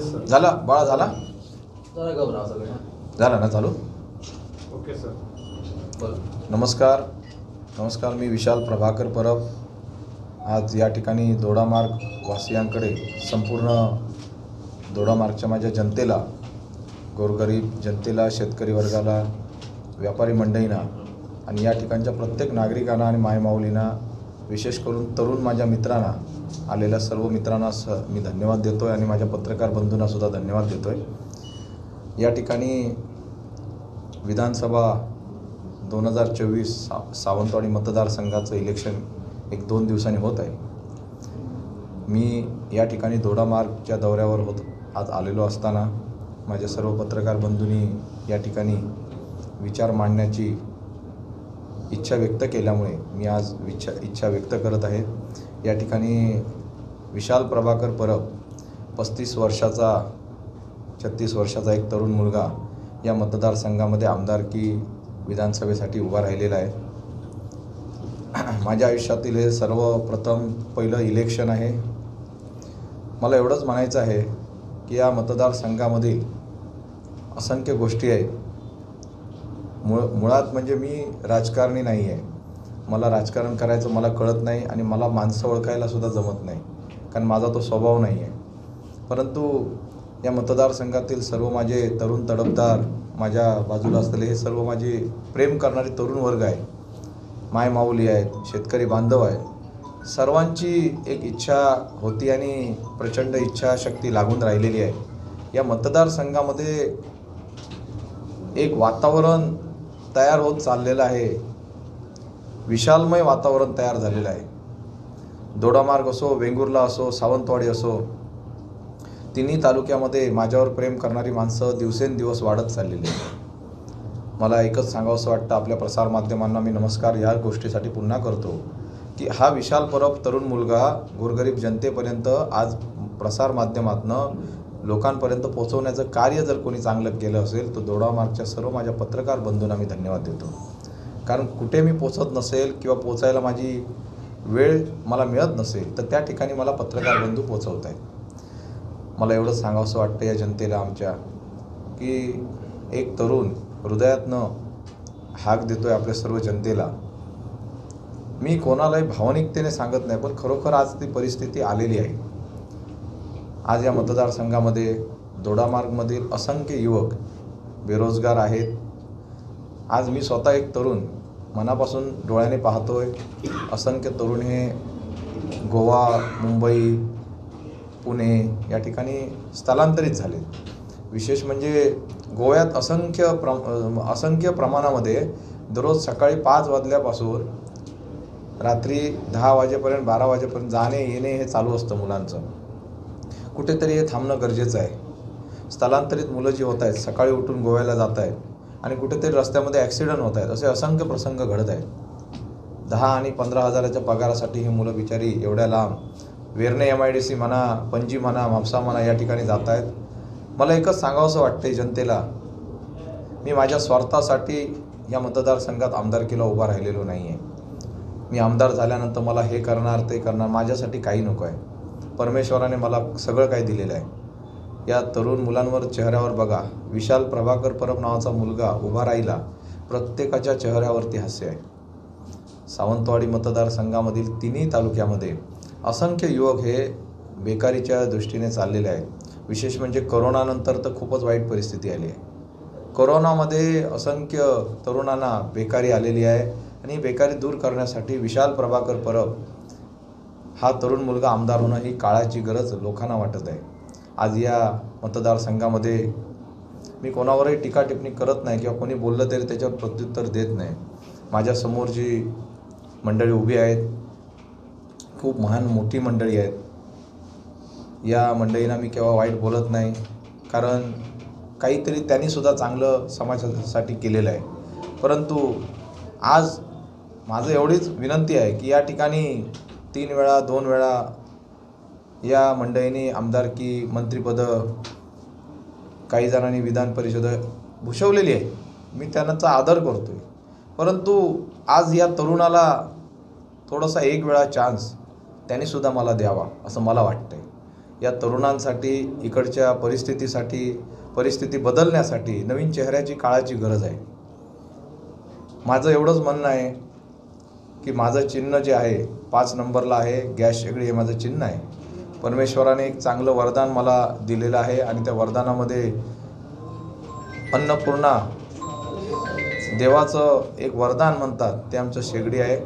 झाला? बाळा झाला? जरा घबराव सगळं झाला ना चालू ओके सर. नमस्कार. नमस्कार मी विशाल प्रभाकर परब. आज या ठिकाणी दोडामार्ग वासियांकडे संपूर्ण दोडामार्गच्या माझ्या जनतेला गोरगरीब जनतेला शेतकरी वर्गाला व्यापारी मंडळींना आणि या ठिकाणच्या प्रत्येक नागरिकांना आणि मायमाऊलींना विशेष करून तरुण माझ्या मित्रांना आलेल्या सर्व मित्रांना स मी धन्यवाद देतो आहे आणि माझ्या पत्रकार बंधूंनासुद्धा धन्यवाद देतो आहे या ठिकाणी विधानसभा दोन हजार चोवीस सा सावंतवाडी मतदारसंघाचं इलेक्शन एक दोन दिवसांनी होत आहे. मी या ठिकाणी दोडामार्गच्या दौऱ्यावर होत आज आलेलो असताना माझ्या सर्व पत्रकार बंधूंनी या ठिकाणी विचार मांडण्याची इच्छा व्यक्त केल्यामुळे मी आज इच्छा इच्छा व्यक्त करत आहे. या ठिकाणी विशाल प्रभाकर परब पस्तीस वर्षाचा छत्तीस वर्षाचा एक तरुण मुलगा या मतदारसंघामध्ये आमदारकी विधानसभेसाठी उभा राहिलेला आहे. माझ्या आयुष्यातील हे सर्वप्रथम पहिलं इलेक्शन आहे. मला एवढंच म्हणायचं आहे की या मतदारसंघामधील असंख्य गोष्टी आहेत. मुळ मुळात म्हणजे मी राजकारणी नाही आहे मला राजकारण करायचं मला कळत नाही आणि मला माणसं ओळखायलासुद्धा जमत नाही. कारण माझा तो स्वभाव नाही आहे परंतु या मतदारसंघातील सर्व माझे तरुण तडफदार माझ्या बाजूला असलेले हे सर्व माझे प्रेम करणारे तरुण वर्ग आहे माय माऊली आहेत शेतकरी बांधव आहेत. सर्वांची एक इच्छा होती आणि प्रचंड इच्छाशक्ती लागून राहिलेली आहे. या मतदारसंघामध्ये एक वातावरण तयार होत चाललेलं आहे. विशालमय वातावरण तयार झालेलं आहे. दोडामार्ग असो वेंगुर्ला असो सावंतवाडी असो तिन्ही तालुक्यामध्ये माझ्यावर प्रेम करणारी माणसं दिवसेंदिवस वाढत चाललेली आहेत. मला एकच सांगावंसं वाटतं आपल्या प्रसारमाध्यमांना मी नमस्कार या गोष्टीसाठी पुन्हा करतो की हा विशाल परब तरुण मुलगा गोरगरीब जनतेपर्यंत आज प्रसारमाध्यमातनं लोकांपर्यंत पोहोचवण्याचं कार्य जर कोणी चांगलं केलं असेल तर दोडामार्गच्या सर्व माझ्या पत्रकार बंधूंना मी धन्यवाद देतो. कारण कुठे मी पोचत नसेल किंवा पोचायला माझी वेळ मला मिळत नसेल तर त्या ठिकाणी मला पत्रकार बंधू पोचवत आहेत मला एवढंच सांगावंसं वाटतं या जनतेला आमच्या की एक तरुण हृदयातनं हाक देतो आहे आपल्या सर्व जनतेला. मी कोणालाही भावनिकतेने सांगत नाही पण खरोखर आज ती परिस्थिती आलेली आहे. आज या मतदारसंघामध्ये दोडामार्गमधील असंख्य युवक बेरोजगार आहेत. आज मी स्वतः एक तरुण मनापासून डोळ्याने पाहतोय. असंख्य तरुण हे गोवा मुंबई पुणे या ठिकाणी स्थलांतरित झाले. विशेष म्हणजे गोव्यात असंख्य प्रम असंख्य प्रमाणामध्ये दररोज सकाळी पाच वाजल्यापासून रात्री दहा वाजेपर्यंत बारा वाजेपर्यंत जाणे येणे हे चालू असतं मुलांचं. कुठेतरी हे थांबणं गरजेचं आहे. स्थलांतरित मुलं जी होत आहेत सकाळी उठून गोव्याला जात आहेत आणि कुठेतरी रस्त्यामध्ये ॲक्सिडंट होत आहेत असे असंख्य प्रसंग घडत आहेत. दहा आणि पंधरा हजाराच्या पगारासाठी ही मुलं बिचारी एवढ्या लांब. Verna M I D C म्हणा पणजी म्हणा म्हापसा म्हणा या ठिकाणी जात आहेत. मला एकच सांगावंसं वाटते जनतेला मी माझ्या स्वार्थासाठी या मतदारसंघात आमदारकीला उभा राहिलेलो नाही आहे मी आमदार झाल्यानंतर मला हे करणार ते करणार माझ्यासाठी काही नको आहे. परमेश्वराने मला सगळं काही दिलेलं आहे. या तरुण मुलांवर चेहऱ्यावर बघा. विशाल प्रभाकर परब नावाचा मुलगा उभा राहिला. प्रत्येकाच्या चेहऱ्यावरती हास्य आहे. सावंतवाडी मतदारसंघामधील तिन्ही तालुक्यामध्ये असंख्य युवक हे बेकारीच्या दृष्टीने चाललेले आहेत. विशेष म्हणजे करोनानंतर तर खूपच वाईट परिस्थिती आली आहे. करोनामध्ये असंख्य तरुणांना बेकारी आलेली आहे आणि बेकारी दूर करण्यासाठी विशाल प्रभाकर परब हा तरुण मुलगा आमदार होणं ही काळाची गरज लोकांना वाटत आहे. आज या मतदारसंघामध्ये मी कोणावरही टीका टिप्पणी करत नाही किंवा कोणी बोललं तरी त्याच्यावर प्रत्युत्तर देत नाही. माझ्यासमोर जी मंडळी उभी आहेत खूप महान मोठी मंडळी आहेत. या मंडळींना मी केव्हा वाईट बोलत नाही कारण काहीतरी त्यांनीसुद्धा चांगलं समाजासाठी केलेलं आहे. परंतु आज माझं एवढीच विनंती आहे की या ठिकाणी तीन वेळा दोन वेळा या मंडळींनी आमदारकी मंत्रिपदं काही जणांनी विधान परिषद भूषवलेली आहे. मी त्यांचा आदर करतो आहे परंतु आज या तरुणाला थोडासा एक वेळा चान्स त्यांनीसुद्धा मला द्यावा असं मला वाटतं आहे या तरुणांसाठी इकडच्या परिस्थितीसाठी परिस्थिती बदलण्यासाठी नवीन चेहऱ्याची काळाची गरज आहे. माझं एवढंच म्हणणं आहे की माझं चिन्ह जे आहे पाच नंबरला आहे गॅस शेगडी हे माझं चिन्ह आहे. परमेश्वराने एक चांगलं वरदान मला दिलेलं आहे आणि त्या वरदानामध्ये अन्नपूर्णा देवाचं एक वरदान म्हणतात ते आमचं शेगडी आहे.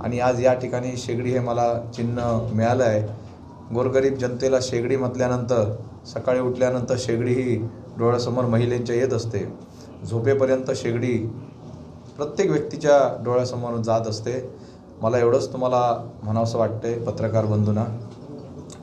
आणि आज या ठिकाणी शेगडी हे मला चिन्ह मिळालं आहे. गोरगरीब जनतेला शेगडी म्हटल्यानंतर सकाळी उठल्यानंतर शेगडी ही डोळ्यासमोर महिलेंच्या येत असते. झोपेपर्यंत शेगडी प्रत्येक व्यक्तीच्या डोळ्यासमोर जात असते. मला एवढंच तुम्हाला म्हणावंसं वाटते पत्रकार बंधूंना.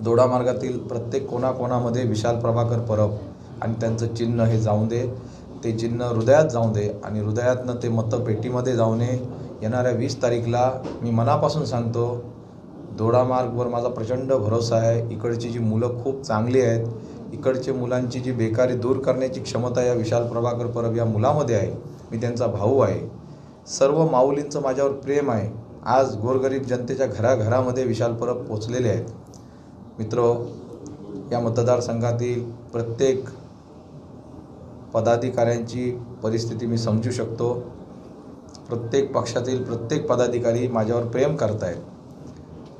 दोडा मार्गातील प्रत्येक कोणाकोणामध्ये विशाल प्रभाकर परब आणि त्यांचं चिन्ह हे जाऊन दे. ते चिन्ह हृदयात जाऊन दे आणि हृदयातनं ते मतपेटीमध्ये जाऊ नये. येणाऱ्या वीस तारीखला मी मनापासून सांगतो दोडा मार्गवर माझा प्रचंड भरोसा आहे. इकडची जी मुलं खूप चांगली आहेत इकडचे मुलांची जी बेकारी दूर करण्याची क्षमता या विशाल प्रभाकर परब या मुलामध्ये आहे मी त्यांचा भाऊ आहे. सर्व माऊलींचं माझ्यावर प्रेम आहे. आज गोरगरीब जनतेच्या घराघरामध्ये विशाल परब पोचलेले आहेत. मित्र या मतदारसंघातील प्रत्येक पदाधिकाऱ्यांची परिस्थिती मी समजू शकतो. प्रत्येक पक्षातील प्रत्येक पदाधिकारी माझ्यावर प्रेम करत आहेत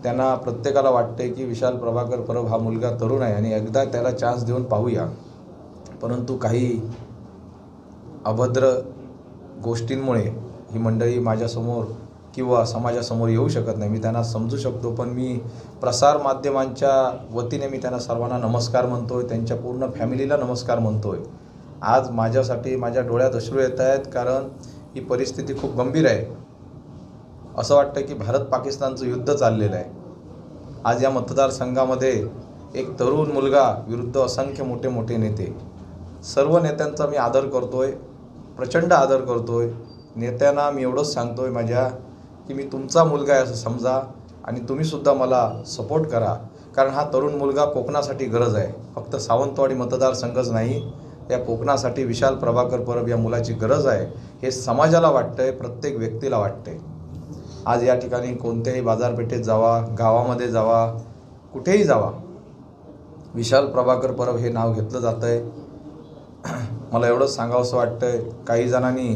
त्यांना प्रत्येकाला वाटते की विशाल प्रभाकर परब हा मुलगा तरुण आहे आणि एकदा त्याला चान्स देऊन पाहूया. परंतु काही अभद्र गोष्टींमुळे ही मंडळी माझ्यासमोर किंवा समाजासमोर येऊ शकत नाही. मी त्यांना समजू शकतो पण मी प्रसार माध्यमांच्या वतीने मी त्यांना सर्वांना नमस्कार म्हणतो आहे त्यांच्या पूर्ण फॅमिलीला नमस्कार म्हणतो आहे आज माझ्यासाठी माझ्या डोळ्यात अश्रू येत आहेत कारण ही परिस्थिती खूप गंभीर आहे. असं वाटतं की भारत पाकिस्तानचं युद्ध चाललेलं आहे. आज या मतदारसंघामध्ये एक तरुण मुलगा विरुद्ध असंख्य मोठे मोठे नेते. सर्व नेत्यांचा मी आदर करतो आहे प्रचंड आदर करतो आहे नेत्यांना मी एवढंच सांगतो आहे माझ्या की मी तुमचा मुलगा आहे असं समजा आणि तुम्हीसुद्धा मला सपोर्ट करा. कारण हा तरुण मुलगा कोकणासाठी गरज आहे. फक्त सावंतवाडी मतदारसंघच नाही या कोकणासाठी विशाल प्रभाकर परब या मुलाची गरज आहे. हे समाजाला वाटतं आहे प्रत्येक व्यक्तीला वाटतं आहे आज या ठिकाणी कोणत्याही बाजारपेठेत जावा गावामध्ये जावा कुठेही जावा. विशाल प्रभाकर परब हे नाव घेतलं जातं आहे मला एवढंच सांगावंसं आहे काही जणांनी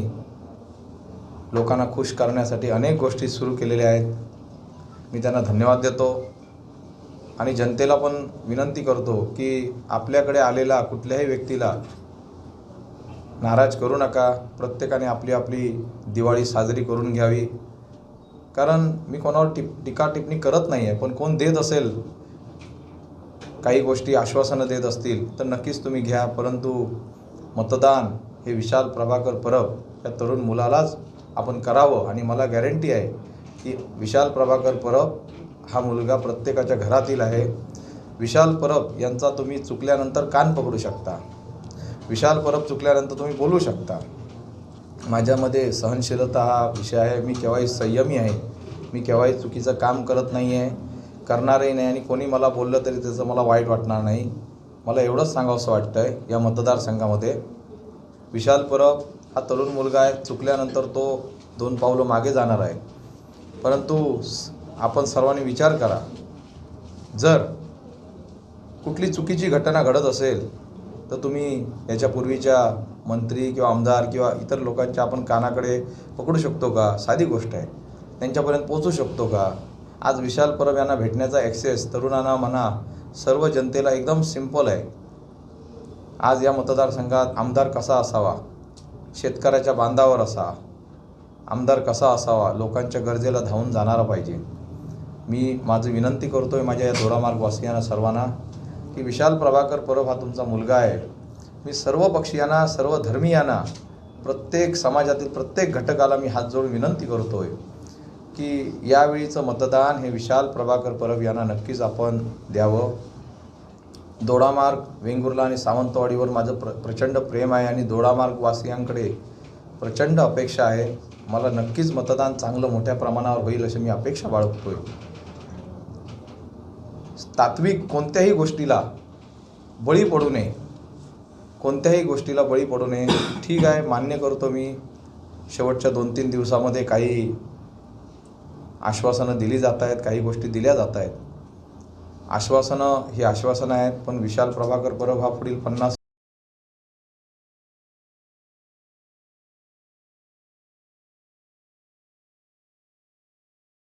लोकांना खुश करण्यासाठी अनेक गोष्टी सुरू केलेल्या आहेत. मी त्यांना धन्यवाद देतो. आणि जनतेला पण विनंती करतो की आपल्याकडे आलेला कुठल्याही व्यक्तीला नाराज करू नका. प्रत्येकाने आपली आपली दिवाळी साजरी करून घ्यावी. कारण मी कोणावर टिप टीका टिप्पणी करत नाही आहे पण कोण देत असेल काही गोष्टी आश्वासनं देत असतील तर नक्कीच तुम्ही घ्या. परंतु मतदान हे विशाल प्रभाकर परब या तरुण मुलालाच आपण करावं आणि मला गॅरंटी आहे की विशाल प्रभाकर परब हा मुलगा प्रत्येकाच्या घरातील आहे. विशाल परब यांचा तुम्ही चुकल्यानंतर कान पकडू शकता. विशाल परब चुकल्यानंतर तुम्ही बोलू शकता. माझ्यामध्ये सहनशीलता हा विषय आहे. मी केव्हाही संयमी आहे. मी केव्हाही चुकीचं काम करत नाही आहे करणारही नाही आणि कोणी मला बोललं तरी त्याचं मला वाईट वाटणार नाही. मला एवढंच सांगावंसं वाटतं आहे या मतदारसंघामध्ये. विशाल परब हा तरुण मुलगा आहे चुकल्यानंतर तो दोन पावलं मागे जाणार आहे. परंतु आपण सर्वांनी विचार करा जर कुठली चुकीची घटना घडत असेल तर तुम्ही याच्यापूर्वीच्या मंत्री किंवा आमदार किंवा इतर लोकांच्या आपण कानाकडे पकडू शकतो का? साधी गोष्ट आहे. त्यांच्यापर्यंत पोचू शकतो का? आज विशाल परब यांना भेटण्याचा ॲक्सेस तरुणांना म्हणा सर्व जनतेला एकदम सिंपल आहे. आज या मतदारसंघात आमदार कसा असावा? शेतकऱ्याच्या बांधावर असा. आमदार कसा असावा? लोकांच्या गरजेला धावून जाणारा पाहिजे. मी माझी विनंती करतो आहे माझ्या या दोडामार्गवासियांना सर्वांना की विशाल प्रभाकर परब हा तुमचा मुलगा आहे. मी सर्व पक्षीयांना सर्व धर्मीयांना प्रत्येक समाजातील प्रत्येक घटकाला मी हात जोडून विनंती करतो आहे की यावेळीचं मतदान हे विशाल प्रभाकर परब यांना नक्कीच आपण द्यावं. दोडामार्ग वेंगुर्ला आणि सावंतवाडीवर माझं प्र प्रचंड प्रेम आहे आणि दोडामार्ग वासियांकडे प्रचंड अपेक्षा आहे. मला नक्कीच मतदान चांगलं मोठ्या प्रमाणावर होईल अशी मी अपेक्षा बाळगतोय. तात्विक कोणत्याही गोष्टीला बळी पडू नये. कोणत्याही गोष्टीला बळी पडू नये. ठीक आहे मान्य करतो मी. शेवटच्या दोन तीन दिवसामध्ये काही आश्वासनं दिली जात आहेत काही गोष्टी दिल्या जात आहेत. आश्वासनं ही आश्वासनं आहेत पण विशाल प्रभाकर परब हा पुढील पन्नास